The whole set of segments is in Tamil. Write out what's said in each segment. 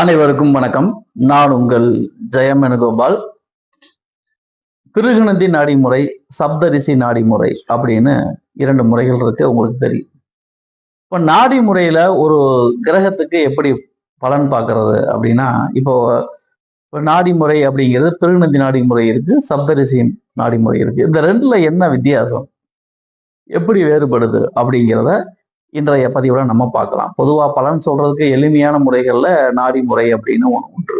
அனைவருக்கும் வணக்கம். நான் உங்கள் ஜெயம் வேணுகோபால். நாடிமுறை சப்தரிசி நாடிமுறை அப்படின்னு இரண்டு முறைகள் இருக்கு உங்களுக்கு தெரியும். இப்போ நாடி முறையில ஒரு கிரகத்துக்கு எப்படி பலன் பார்க்கறது அப்படின்னா இப்போ நாடி முறை அப்படிங்கிறது பிருகுநந்தி நாடி முறை இருக்கு சப்தரிசி நாடி முறை இருக்கு. இந்த ரெண்டுல என்ன வித்தியாசம்? எப்படி வேறுபடுது அப்படிங்கிறத இன்றைய பதிவுல நம்ம பார்க்கலாம். பொதுவா பலன் சொல்றதுக்கு எளிமையான முறைகள்ல நாடி முறை அப்படின்னு ஒன்று உண்டு.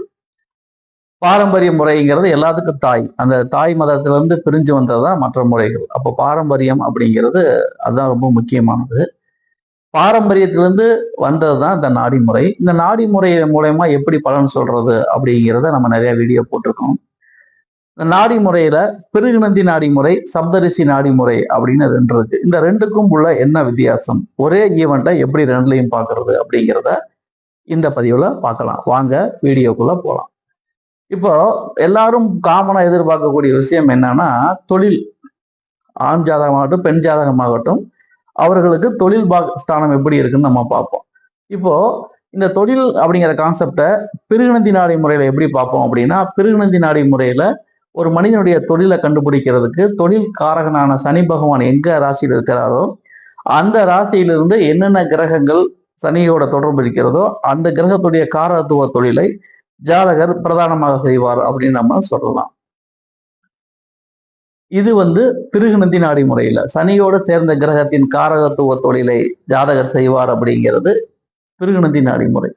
பாரம்பரிய முறைங்கிறது எல்லாத்துக்கும் தாய். அந்த தாய் மதத்திலிருந்து பிரிஞ்சு வந்ததுதான் மற்ற முறைகள். அப்போ பாரம்பரியம் அப்படிங்கிறது அதுதான் ரொம்ப முக்கியமானது. பாரம்பரியத்திலிருந்து வந்தது தான் இந்த நாடி முறை. இந்த நாடி முறை மூலயமா எப்படி பலன் சொல்றது அப்படிங்கிறத நம்ம நிறைய வீடியோ போட்டிருக்கோம். இந்த நாடி முறையில பிருகுநந்தி நாடி முறை சப்தரிசி நாடி முறை அப்படின்னு ரெண்டு இருக்கு. இந்த ரெண்டுக்கும் உள்ள என்ன வித்தியாசம்? ஒரே ஈவெண்ட்டை எப்படி ரெண்டுலையும் பார்க்கறது அப்படிங்கிறத இந்த பதிவில் பார்க்கலாம். வாங்க வீடியோக்குள்ள போகலாம் இப்போ எல்லாரும் காமனாக எதிர்பார்க்கக்கூடிய விஷயம் என்னன்னா தொழில். ஆண் ஜாதகமாகட்டும் பெண் ஜாதகமாகட்டும் அவர்களுக்கு தொழில் பா ஸ்தானம் எப்படி இருக்குன்னு நம்ம பார்ப்போம். இப்போ இந்த தொழில் அப்படிங்கிற கான்செப்டை பிருகுநந்தி நாடி முறையில எப்படி பார்ப்போம் அப்படின்னா பிருகுநந்தி நாடி முறையில ஒரு மனிதனுடைய தொழிலை கண்டுபிடிக்கிறதுக்கு தொழில் காரகனான சனி பகவான் எங்க ராசியில் இருக்கிறாரோ அந்த ராசியிலிருந்து என்னென்ன கிரகங்கள் சனியோட தொடர்பு இருக்கிறதோ அந்த கிரகத்துடைய காரத்துவ தொழிலை ஜாதகர் பிரதானமாக செய்வார் அப்படின்னு நம்ம சொல்லலாம். இது வந்து பிருகுநந்தி நாடி சனியோட சேர்ந்த கிரகத்தின் காரகத்துவ தொழிலை ஜாதகர் செய்வார் அப்படிங்கிறது பிருகுநந்தி நாடி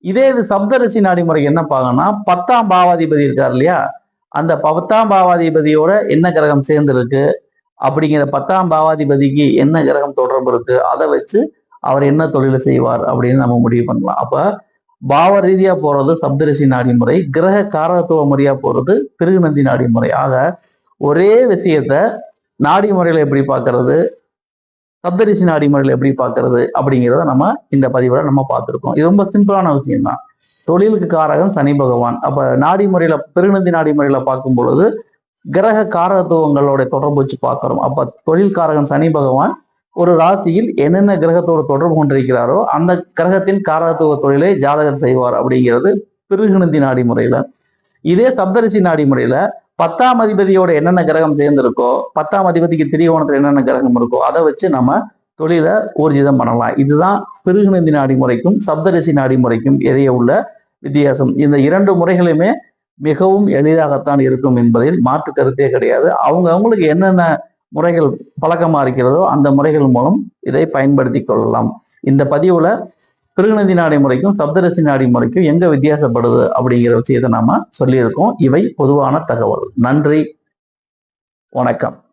இதே இது சப்தரிசி நடைமுறை என்ன பார்க்கணும்னா பத்தாம் பாவாதிபதி இருக்கார் இல்லையா? அந்த பத்தாம் பாவாதிபதியோட என்ன கிரகம் சேர்ந்திருக்கு? அப்படிங்கிற பத்தாம் பாவாதிபதிக்கு என்ன கிரகம் தொடர்பு இருக்கு? அதை வச்சு அவர் என்ன தொழிலை செய்வார்? அப்படின்னு நம்ம முடிவு பண்ணலாம். அப்ப பாவ ரீதியா போறது சப்தரிசி நாடி முறை கிரக காரகத்துவ முறையா போறது திருகுநந்தி நாடி முறை. ஆக ஒரே விஷயத்த நாடி முறையில எப்படி பார்க்கறது? சப்தரிசி நாடி முறையில எப்படி பார்க்கறது? அப்படிங்கிறத நம்ம இந்த பதிவுல நம்ம பார்த்துருக்கோம். இது ரொம்ப சிம்பிளான விஷயம் தான் தொழிலுக்கு காரகம் சனி பகவான். அப்ப நாடி முறையில பெருநந்தி நாடி முறையில பார்க்கும் பொழுது கிரக காரகத்துவங்களோட தொடர்பு வச்சு பார்க்கிறோம். அப்ப தொழில் காரகன் சனி பகவான் ஒரு ராசியில் என்னென்ன கிரகத்தோட தொடர்பு கொண்டிருக்கிறாரோ அந்த கிரகத்தின் காரகத்துவ தொழிலை ஜாதகம் செய்வார் அப்படிங்கிறது பிருகுநந்தி நாடி முறையில. இதே சப்தரிசி நாடி முறையில பத்தாம் அதிபதியோட என்னென்ன கிரகம் சேர்ந்திருக்கோ பத்தாம் அதிபதிக்கு திரிகோணத்துல என்னென்ன கிரகம் இருக்கோ அதை வச்சு நம்ம தொழிலை ஊர்ஜிதம் பண்ணலாம். இதுதான் பிருகுநந்தி நாடி முறைக்கும் சப்தரிசி நாடி முறைக்கும் இடையே உள்ள வித்தியாசம். இந்த இரண்டு முறைகளுமே மிகவும் எளிதாகத்தான் இருக்கும் என்பதில் மாற்று கருத்தே கிடையாது. அவங்க அவங்களுக்கு என்னென்ன முறைகள் பழக்கமாக இருக்கிறதோ அந்த முறைகள் மூலம் இதை பயன்படுத்தி கொள்ளலாம். இந்த பதிவில் பிருகுநந்தி நாடி முறைக்கும் சப்தரிசி நாடி முறைக்கும் எங்கே வித்தியாசப்படுது அப்படிங்கிற விஷயத்தை நாம சொல்லியிருக்கோம். இவை பொதுவான தகவல். நன்றி. வணக்கம்.